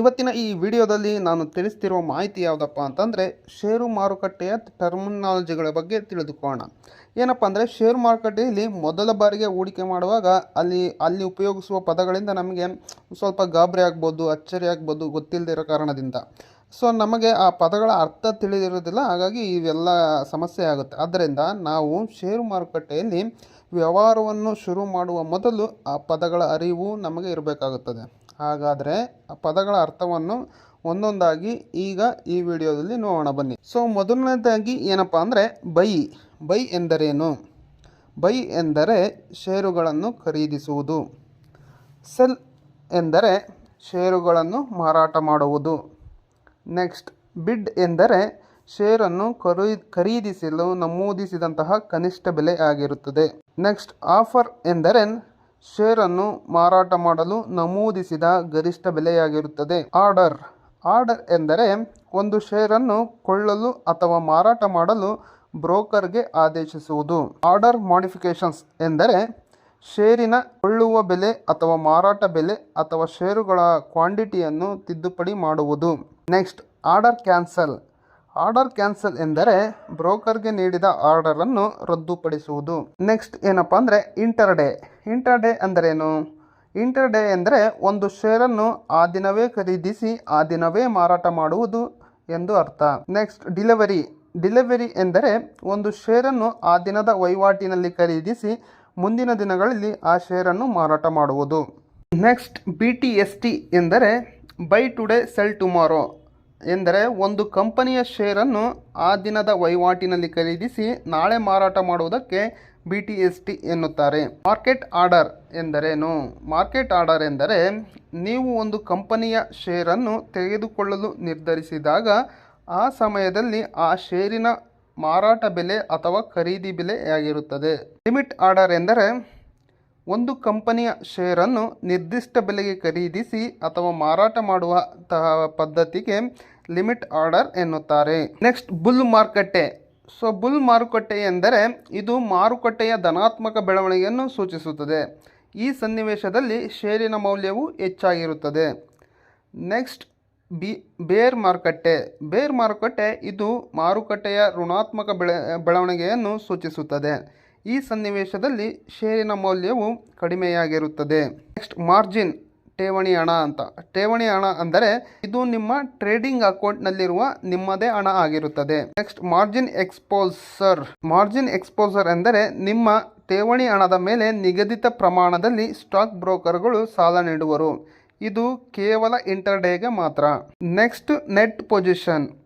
ಇವತ್ತಿನ ಈ ವಿಡಿಯೋದಲ್ಲಿ ನಾನು ತಿಳಿಸ್ತಿರುವ ಮಾಹಿತಿ ಯಾವುದಪ್ಪ ಅಂತಂದರೆ ಷೇರು ಮಾರುಕಟ್ಟೆಯ ಟರ್ಮಿನಾಲಜಿಗಳ ಬಗ್ಗೆ ತಿಳಿದುಕೊಳ್ಳೋಣ. ಏನಪ್ಪ ಅಂದರೆ ಷೇರು ಮಾರುಕಟ್ಟೆಯಲ್ಲಿ ಮೊದಲ ಬಾರಿಗೆ ಹೂಡಿಕೆ ಮಾಡುವಾಗ ಅಲ್ಲಿ ಅಲ್ಲಿ ಉಪಯೋಗಿಸುವ ಪದಗಳಿಂದ ನಮಗೆ ಸ್ವಲ್ಪ ಗಾಬರಿ ಆಗ್ಬೋದು, ಅಚ್ಚರಿ ಆಗ್ಬೋದು ಗೊತ್ತಿಲ್ಲದೆ ಇರೋ ಕಾರಣದಿಂದ. ಸೊ ನಮಗೆ ಆ ಪದಗಳ ಅರ್ಥ ತಿಳಿದಿರೋದಿಲ್ಲ, ಹಾಗಾಗಿ ಇವೆಲ್ಲ ಸಮಸ್ಯೆ ಆಗುತ್ತೆ. ಆದ್ದರಿಂದ ನಾವು ಷೇರು ಮಾರುಕಟ್ಟೆಯಲ್ಲಿ ವ್ಯವಹಾರವನ್ನು ಶುರು ಮಾಡುವ ಮೊದಲು ಆ ಪದಗಳ ಅರಿವು ನಮಗೆ ಇರಬೇಕಾಗುತ್ತದೆ. ಹಾಗಾದರೆ ಪದಗಳ ಅರ್ಥವನ್ನು ಒಂದೊಂದಾಗಿ ಈಗ ಈ ವಿಡಿಯೋದಲ್ಲಿ ನೋಡೋಣ, ಬನ್ನಿ. ಸೊ ಮೊದಲನೇದಾಗಿ ಏನಪ್ಪ ಅಂದರೆ ಬೈ. ಬೈ ಎಂದರೇನು? ಬೈ ಎಂದರೆ ಷೇರುಗಳನ್ನು ಖರೀದಿಸುವುದು. ಸೆಲ್ ಎಂದರೆ ಷೇರುಗಳನ್ನು ಮಾರಾಟ ಮಾಡುವುದು. ನೆಕ್ಸ್ಟ್, ಬಿಡ್ ಎಂದರೆ ಷೇರನ್ನು ಖರೀ, ಖರೀದಿಸಲು ನಮೂದಿಸಿದಂತಹ ಕನಿಷ್ಠ ಬೆಲೆ ಆಗಿರುತ್ತದೆ. ನೆಕ್ಸ್ಟ್, ಆಫರ್ ಎಂದರೆ ಷೇರನ್ನು ಮಾರಾಟ ಮಾಡಲು ನಮೂದಿಸಿದ ಗರಿಷ್ಠ ಬೆಲೆಯಾಗಿರುತ್ತದೆ. ಆರ್ಡರ್. ಆರ್ಡರ್ ಎಂದರೆ ಒಂದು ಷೇರನ್ನು ಕೊಳ್ಳಲು ಅಥವಾ ಮಾರಾಟ ಮಾಡಲು ಬ್ರೋಕರ್ಗೆ ಆದೇಶಿಸುವುದು. ಆರ್ಡರ್ ಮಾಡಿಫಿಕೇಶನ್ಸ್ ಎಂದರೆ ಷೇರಿನ ಕೊಳ್ಳುವ ಬೆಲೆ ಅಥವಾ ಮಾರಾಟ ಬೆಲೆ ಅಥವಾ ಷೇರುಗಳ ಕ್ವಾಂಟಿಟಿಯನ್ನು ತಿದ್ದುಪಡಿ ಮಾಡುವುದು. Next. Order cancel. Order cancel ಎಂದರೆ ಬ್ರೋಕರ್ಗೆ ನೀಡಿದ ಆರ್ಡರನ್ನು ರದ್ದುಪಡಿಸುವುದು. ನೆಕ್ಸ್ಟ್ ಏನಪ್ಪ ಅಂದರೆ ಇಂಟರ್ ಡೇ ಇಂಟರ್ ಡೇ ಅಂದ್ರೇನು? ಇಂಟರ್ ಡೇ ಎಂದರೆ ಒಂದು ಷೇರನ್ನು ಆ ದಿನವೇ ಖರೀದಿಸಿ ಆ ದಿನವೇ ಮಾರಾಟ ಮಾಡುವುದು ಎಂದು ಅರ್ಥ. Next delivery. ಡಿಲಿವರಿ ಎಂದರೆ ಒಂದು ಷೇರನ್ನು ಆ ದಿನದ ವಹಿವಾಟಿನಲ್ಲಿ ಖರೀದಿಸಿ ಮುಂದಿನ ದಿನಗಳಲ್ಲಿ ಆ ಷೇರನ್ನು ಮಾರಾಟ ಮಾಡುವುದು. Next B T S T ಎಂದರೆ ಬೈ ಟುಡೇ ಸೆಲ್ ಟುಮಾರೋ. ಎಂದರೆ ಒಂದು ಕಂಪನಿಯ ಷೇರನ್ನು ಆ ದಿನದ ವಹಿವಾಟಿನಲ್ಲಿ ಖರೀದಿಸಿ ನಾಳೆ ಮಾರಾಟ ಮಾಡುವುದಕ್ಕೆ ಬಿ ಟಿ ಎಸ್ ಟಿ ಎನ್ನುತ್ತಾರೆ. ಮಾರ್ಕೆಟ್ ಆರ್ಡರ್ ಎಂದರೇನು? ಮಾರ್ಕೆಟ್ ಆರ್ಡರ್ ಎಂದರೆ ನೀವು ಒಂದು ಕಂಪನಿಯ ಷೇರನ್ನು ತೆಗೆದುಕೊಳ್ಳಲು ನಿರ್ಧರಿಸಿದಾಗ ಆ ಸಮಯದಲ್ಲಿ ಆ ಷೇರಿನ ಮಾರಾಟ ಬೆಲೆ ಅಥವಾ ಖರೀದಿ ಬೆಲೆಯಾಗಿರುತ್ತದೆ ಲಿಮಿಟ್ ಆರ್ಡರ್ ಎಂದರೆ ಒಂದು ಕಂಪನಿಯ ಷೇರನ್ನು ನಿರ್ದಿಷ್ಟ ಬೆಲೆಗೆ ಖರೀದಿಸಿ ಅಥವಾ ಮಾರಾಟ ಮಾಡುವಂತಹ ಪದ್ಧತಿಗೆ ಲಿಮಿಟ್ ಆರ್ಡರ್ ಎನ್ನುತ್ತಾರೆ. ನೆಕ್ಸ್ಟ್, ಬುಲ್ ಮಾರುಕಟ್ಟೆ. ಸೊ, ಬುಲ್ ಮಾರುಕಟ್ಟೆ ಎಂದರೆ ಇದು ಮಾರುಕಟ್ಟೆಯ ಧನಾತ್ಮಕ ಬೆಳವಣಿಗೆಯನ್ನು ಸೂಚಿಸುತ್ತದೆ. ಈ ಸನ್ನಿವೇಶದಲ್ಲಿ ಷೇರಿನ ಮೌಲ್ಯವು ಹೆಚ್ಚಾಗಿರುತ್ತದೆ. ನೆಕ್ಸ್ಟ್, ಬಿ, ಬೇರ್ ಮಾರುಕಟ್ಟೆ. ಬೇರ್ ಮಾರುಕಟ್ಟೆ ಇದು ಮಾರುಕಟ್ಟೆಯ ಋಣಾತ್ಮಕ ಬೆಳೆ, ಬೆಳವಣಿಗೆಯನ್ನು ಸೂಚಿಸುತ್ತದೆ. ಈ ಸನ್ನಿವೇಶದಲ್ಲಿ ಷೇರಿನ ಮೌಲ್ಯವು ಕಡಿಮೆಯಾಗಿರುತ್ತದೆ. ನೆಕ್ಸ್ಟ್, ಮಾರ್ಜಿನ್, ಠೇವಣಿ ಹಣ ಅಂತ. ಠೇವಣಿ ಹಣ ಅಂದರೆ ಇದು ನಿಮ್ಮ ಟ್ರೇಡಿಂಗ್ ಅಕೌಂಟ್ನಲ್ಲಿರುವ ನಿಮ್ಮದೇ ಹಣ ಆಗಿರುತ್ತದೆ. Next, margin exposure. Margin exposure ಎಂದರೆ ನಿಮ್ಮ ಠೇವಣಿ ಹಣದ ಮೇಲೆ ನಿಗದಿತ ಪ್ರಮಾಣದಲ್ಲಿ ಸ್ಟಾಕ್ ಬ್ರೋಕರ್ಗಳು ಸಾಲ ನೀಡುವರು. ಇದು ಕೇವಲ ಇಂಟರ್ಡೇಗೆ ಮಾತ್ರ. Next, net position.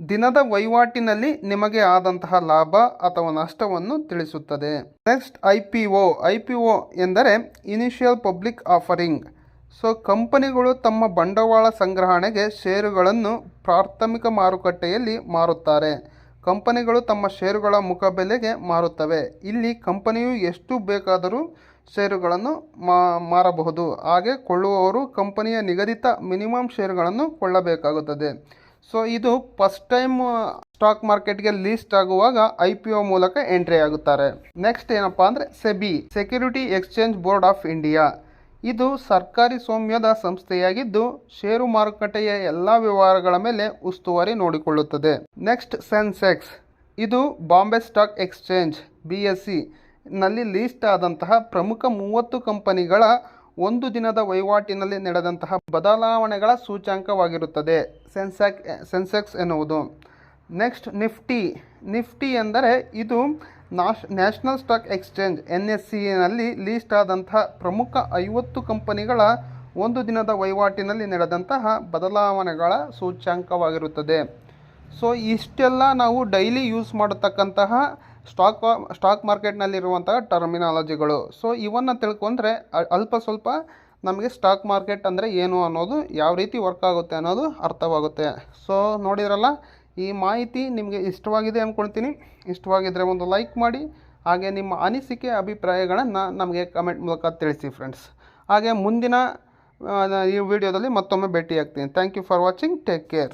ದಿನದ ವಹಿವಾಟಿನಲ್ಲಿ ನಿಮಗೆ ಆದಂತಹ ಲಾಭ ಅಥವಾ ನಷ್ಟವನ್ನು ತಿಳಿಸುತ್ತದೆ. Next I P O I P O ಎಂದರೆ ಇನಿಷಿಯಲ್ ಪಬ್ಲಿಕ್ ಆಫರಿಂಗ್ ಸೊ ಕಂಪನಿಗಳು ತಮ್ಮ ಬಂಡವಾಳ ಸಂಗ್ರಹಣೆಗೆ ಷೇರುಗಳನ್ನು ಪ್ರಾಥಮಿಕ ಮಾರುಕಟ್ಟೆಯಲ್ಲಿ ಮಾರುತ್ತಾರೆ. ಕಂಪನಿಗಳು ತಮ್ಮ ಷೇರುಗಳ ಮುಖಬೆಲೆಗೆ ಮಾರುತ್ತವೆ. ಇಲ್ಲಿ ಕಂಪನಿಯು ಎಷ್ಟು ಬೇಕಾದರೂ ಷೇರುಗಳನ್ನು ಮಾರಬಹುದು. ಹಾಗೆ ಕೊಳ್ಳುವವರು ಕಂಪನಿಯ ನಿಗದಿತ ಮಿನಿಮಮ್ ಷೇರುಗಳನ್ನು ಕೊಳ್ಳಬೇಕಾಗುತ್ತದೆ. ಸೊ ಇದು ಫಸ್ಟ್ ಟೈಮ್ ಸ್ಟಾಕ್ ಮಾರ್ಕೆಟ್ಗೆ ಲಿಸ್ಟ್ ಆಗುವಾಗ ಐ ಪಿ ಒ ಮೂಲಕ ಎಂಟ್ರಿ ಆಗುತ್ತಾರೆ. ನೆಕ್ಸ್ಟ್ ಏನಪ್ಪ ಅಂದರೆ SEBI security exchange board of India ಇದು ಸರ್ಕಾರಿ ಸ್ವಾಮ್ಯದ ಸಂಸ್ಥೆಯಾಗಿದ್ದು ಷೇರು ಮಾರುಕಟ್ಟೆಯ ಎಲ್ಲ ವ್ಯವಹಾರಗಳ ಮೇಲೆ ಉಸ್ತುವಾರಿ ನೋಡಿಕೊಳ್ಳುತ್ತದೆ. ನೆಕ್ಸ್ಟ್ ಸೆನ್ಸೆಕ್ಸ್ ಇದು Bombay stock exchange B S C ನಲ್ಲಿ ಲೀಸ್ಟ್ ಆದಂತಹ ಪ್ರಮುಖ ಮೂವತ್ತು ಕಂಪನಿಗಳ ಒಂದು ದಿನದ ವಹಿವಾಟಿನಲ್ಲಿ ನಡೆದಂತಹ ಬದಲಾವಣೆಗಳ ಸೂಚ್ಯಾಂಕವಾಗಿರುತ್ತದೆ. ಸೆನ್ಸೆಕ್, ಸೆನ್ಸೆಕ್ಸ್ ಎನ್ನುವುದು. Next, Nifty. ನಿಫ್ಟಿ ಎಂದರೆ ಇದು national stock exchange N S ಸಿನಲ್ಲಿ list ಆದಂತಹ ಪ್ರಮುಖ ಐವತ್ತು ಕಂಪನಿಗಳ ಒಂದು ದಿನದ ವಹಿವಾಟಿನಲ್ಲಿ ನಡೆದಂತಹ ಬದಲಾವಣೆಗಳ ಸೂಚ್ಯಾಂಕವಾಗಿರುತ್ತದೆ. ಸೊ, ಇಷ್ಟೆಲ್ಲ ನಾವು ಡೈಲಿ ಯೂಸ್ ಮಾಡತಕ್ಕಂತಹ ಸ್ಟಾಕ್ ಸ್ಟಾಕ್ ಮಾರ್ಕೆಟ್ನಲ್ಲಿರುವಂಥ ಟರ್ಮಿನಾಲಜಿಗಳು. ಸೊ ಇವನ್ನು ತಿಳ್ಕೊಂಡ್ರೆ ಅಲ್ಪ ಸ್ವಲ್ಪ ನಮಗೆ ಸ್ಟಾಕ್ ಮಾರ್ಕೆಟ್ ಅಂದರೆ ಏನು ಅನ್ನೋದು ಯಾವ ರೀತಿ ವರ್ಕ್ ಆಗುತ್ತೆ ಅನ್ನೋದು ಅರ್ಥವಾಗುತ್ತೆ. ಸೊ ನೋಡಿದ್ರಲ್ಲ, ಈ ಮಾಹಿತಿ ನಿಮಗೆ ಇಷ್ಟವಾಗಿದೆ ಅಂದ್ಕೊಳ್ತೀನಿ ಇಷ್ಟವಾಗಿದ್ದರೆ ಒಂದು ಲೈಕ್ ಮಾಡಿ, ಹಾಗೆ ನಿಮ್ಮ ಅನಿಸಿಕೆ, ಅಭಿಪ್ರಾಯಗಳನ್ನು ನಮಗೆ ಕಮೆಂಟ್ ಮೂಲಕ ತಿಳಿಸಿ ಫ್ರೆಂಡ್ಸ್ ಹಾಗೆ ಮುಂದಿನ ಈ ವಿಡಿಯೋದಲ್ಲಿ ಮತ್ತೊಮ್ಮೆ ಭೇಟಿಯಾಗ್ತೀನಿ. Thank you for watching take care